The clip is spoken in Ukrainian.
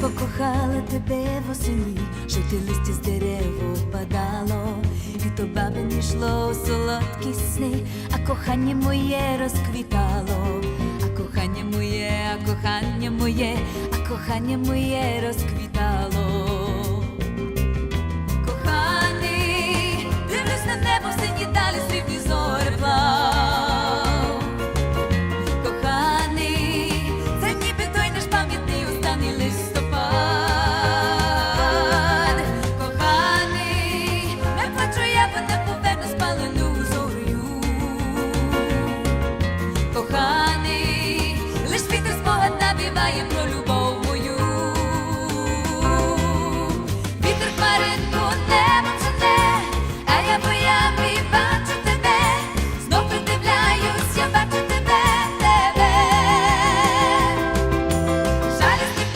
покохала тебе восені, жовте листя з дерев опадало, і то бабині йшло у солодкі сни, а кохання моє розквітало, а кохання моє, а кохання моє, а кохання моє розквітало. I am.